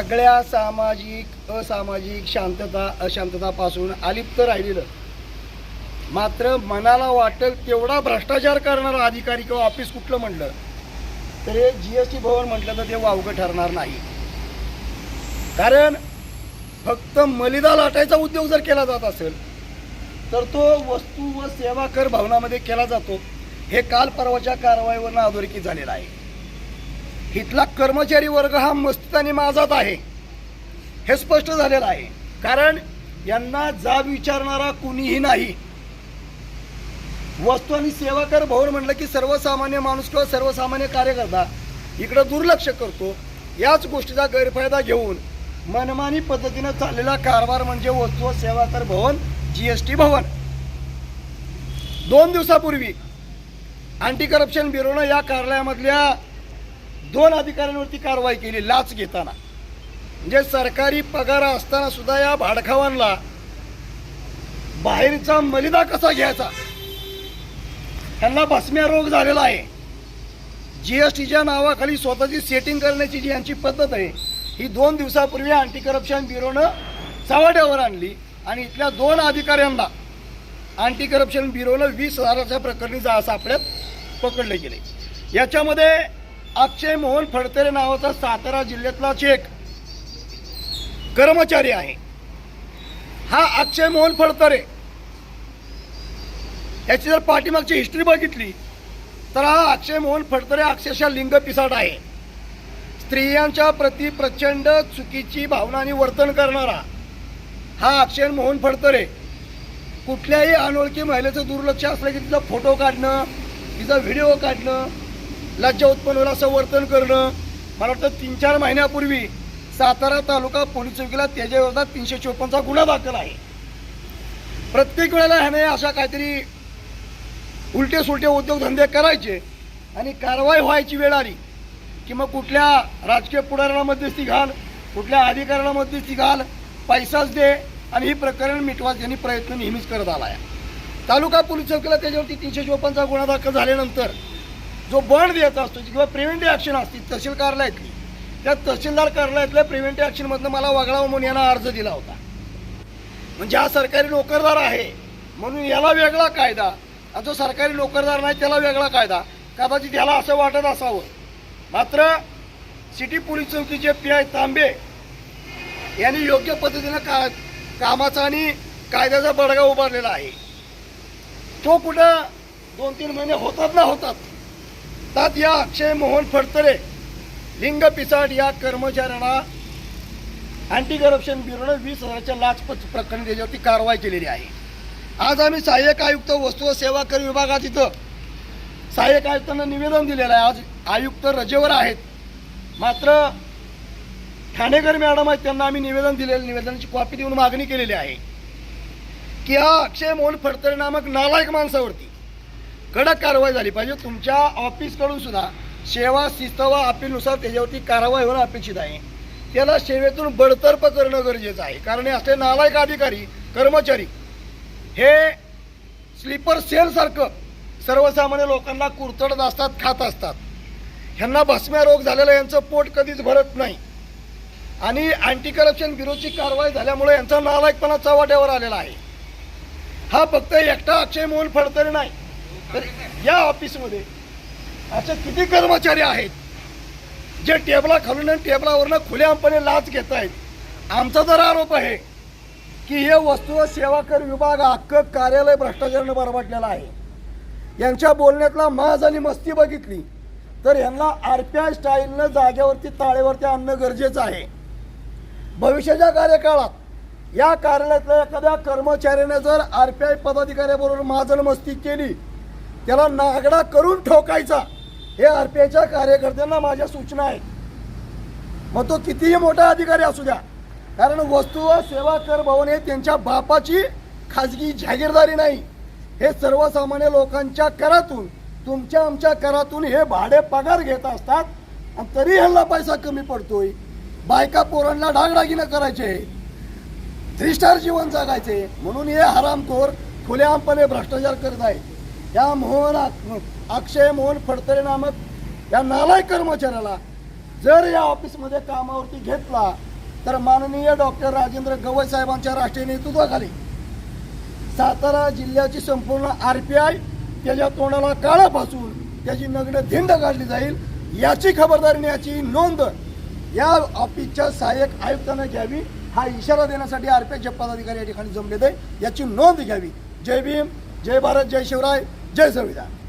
सगळ्या सामाजिक असामाजिक शांतता अशांततापासून अलिप्त राहिलेलं. मात्र मनाला वाटेल तेवढा भ्रष्टाचार करणारा अधिकारी किंवा ऑफिस कुठलं म्हटलं तर हे जी एस टी भवन म्हटलं तर ते वावगं ठरणार नाही. कारण फक्त मलिदा लाटायचा उद्योग जर केला जात असेल तर तो वस्तू व सेवा कर भवनामध्ये केला जातो. हे काल परवाच्या कारवाईवरनं अधोरेखित झालेलं आहे. इथला कर्मचारी वर्ग हा मस्तीत आणि माझाच आहे. हे स्पष्ट झालेलं आहे. कारण यांना जाब विचारणारा कुणीही नाही. वस्तू आणि सेवा कर भवन म्हटलं की सर्वसामान्य माणूस किंवा सर्वसामान्य कार्यकर्ता इकडं दुर्लक्ष करतो. याच गोष्टीचा गैरफायदा घेऊन मनमानी पद्धतीनं चाललेला कारभार म्हणजे वस्तू व सेवा कर भवन जी एस टी भवन. दोन दिवसापूर्वी अँटी करप्शन ब्युरोनं या कार्यालयामधल्या दोन अधिकाऱ्यांवरती कारवाई केली लाच घेताना. म्हणजे सरकारी पगार असताना सुद्धा या भाडखावांना बाहेरचा मलिदा कसा घ्यायचा? त्यांना भस्म्या रोग झालेला आहे. जी एस टीच्या नावाखाली स्वतःची सेटिंग करण्याची जी यांची पद्धत आहे ही दोन दिवसापूर्वी अँटी करप्शन ब्युरोनं चव्हाट्यावर आणली आणि इथल्या दोन अधिकाऱ्यांना अँटी करप्शन ब्युरोनं वीस हजाराच्या प्रकरणी जा सापड्यात पकडले गेले. याच्यामध्ये अक्षय मोहन फडतरे नावाचा सातारा जिल्ह्यातलाच एक कर्मचारी आहे. हा अक्षय मोहन फडतरे. याची जर पाठीमागची हिस्ट्री बघितली तर हा अक्षय मोहन फडतरे अक्षरशः लिंग पिसाट आहे. स्त्रियांच्या प्रती प्रचंड चुकीची भावना आणि वर्तन करणारा हा अक्षय मोहन फडतरे. कुठल्याही अनोळखी महिलेचं दुर्लक्ष असलं की तिचा फोटो काढणं तिचा व्हिडिओ काढणं लज्जा उत्पन्न होईल असं वर्तन करणं. मला वाटतं तीन चार महिन्यापूर्वी सातारा तालुका पोलीस चौकीला त्याच्याविरोधात तीनशे चोपन्नचा गुन्हा दाखल आहे. प्रत्येक वेळेला ह्याने अशा काहीतरी उलटे सुलटे उद्योगधंदे करायचे आणि कारवाई व्हायची वेळ आली की मग कुठल्या राजकीय पुढाऱ्याला मध्यस्थी घाल कुठल्या अधिकाऱ्याला मध्यस्थी घाल पैसाच दे आणि ही प्रकरण मिटवायचे यांनी प्रयत्न नेहमीच करत आला आहे तालुका पोलीस चौकीला त्याच्यावरती तीनशे चोपन्नचा गुन्हा दाखल झाल्यानंतर जो बॉन्ड द्यायचा असतो किंवा प्रिव्हेंटिव्ह ॲक्शन असते तहसील कार्यालयातली. त्या तहसीलदार कार्यालयातल्या प्रिव्हेंटिव्ह ॲक्शनमधनं मला वगळावं म्हणून यांना अर्ज दिला होता. म्हणजे हा सरकारी नोकरदार आहे म्हणून याला वेगळा कायदा आणि जो सरकारी नोकरदार नाही त्याला वेगळा कायदा. कदाचित याला असं वाटत असावं. मात्र सिटी पोलीस चौकीचे पी आय तांबे यांनी योग्य पद्धतीनं का कामाचा आणि कायद्याचा बडगा उभारलेला आहे. तो कुठं दोन तीन महिने होतात ना होतात त्यात या अक्षय मोहन फडतरे लिंग पिसाट या कर्मचाऱ्यांना अँटी करप्शन ब्युरोनं वीस हजाराच्या लाच प्रकरणी त्याच्यावरती कारवाई केलेली आहे. आज आम्ही सहाय्यक आयुक्त वस्तू व सेवा कर विभागात इथं सहाय्यक आयुक्तांना निवेदन दिलेलं आहे. आज आयुक्त रजेवर आहेत. मात्र ठाणेकर मॅडम आहेत त्यांना आम्ही निवेदन दिलेलं निवेदनाची कॉपी देऊन मागणी केलेली आहे. की हा अक्षय मोहन फडतरे नामक नालायक माणसावरती कडक कारवाई झाली पाहिजे. तुमच्या ऑफिसकडून सुद्धा सेवा शिस्त व अपीलनुसार त्याच्यावरती कारवाई होणं अपेक्षित आहे. त्याला सेवेतून बडतर्फ करणं गरजेचं आहे. कारण हे असले नालायक अधिकारी कर्मचारी हे स्लीपर सेलसारखं सर्वसामान्य लोकांना कुरतडत असतात खात असतात. ह्यांना भस्म्या रोग झालेला यांचं पोट कधीच भरत नाही. आणि अँटी करप्शन ब्युरोची कारवाई झाल्यामुळे यांचा नालायकपणा चव्हाट्यावर आलेला आहे. हा फक्त एकटा अक्षय मोहन फडतरे नाही. तर या ऑफिसमध्ये असे किती कर्मचारी आहेत जे टेबला खालून आणि टेबलावरनं खुल्यापणे लाच घेत आहेत आमचा जर आरोप आहे की हे वस्तू व सेवा कर विभाग हक्क कार्यालय भ्रष्टाचारानं बरबटलेलं आहे. यांच्या बोलण्यातला माज आणि मस्ती बघितली तर यांना आर पी आय स्टाईलनं जागेवरती ताळेवरती आणणं गरजेचं आहे. भविष्याच्या कार्यकाळात या कार्यालयातल्या एखाद्या कर्मचाऱ्याने जर आर पी आय पदाधिकाऱ्याबरोबर माजल मस्ती केली त्याला नागडा करून ठोकायचा. हे आर पी आयच्या कार्यकर्त्यांना माझ्या सूचना आहेत. मग तो कितीही मोठा अधिकारी असू द्या. कारण वस्तू व सेवा कर भवन हे त्यांच्या बापाची खाजगी जागीरदारी नाही. हे सर्वसामान्य लोकांच्या करातून तुमच्या आमच्या करातून हे भाडे पगार घेत असतात आणि तरी ह्यांना पैसा कमी पडतोय. बायका पोरांना डागडागिनं करायचे. थ्री स्टार जीवन जगायचे. म्हणून हे हरामखोर खुलेआमपणे भ्रष्टाचार करत आहेत. या मोहन अक्षय मोहन फडतरे नामक या नालायक कर्मचाऱ्याला जर या ऑफिसमध्ये कामावरती घेतला तर माननीय डॉक्टर राजेंद्र गवई साहेबांच्या राष्ट्रीय नेतृत्वाखाली सातारा जिल्ह्याची संपूर्ण आर पी आय त्याच्या तोंडाला काळा पासून त्याची नगड धिंड काढली जाईल याची खबरदारी याची नोंद या ऑफिसच्या सहाय्यक आयुक्तांना घ्यावी. हा इशारा देण्यासाठी आर पी आयचे पदाधिकारी या ठिकाणी जमलेत. आहे. याची नोंद घ्यावी. जय भीम जय भारत जय शिवराय. जय संविधान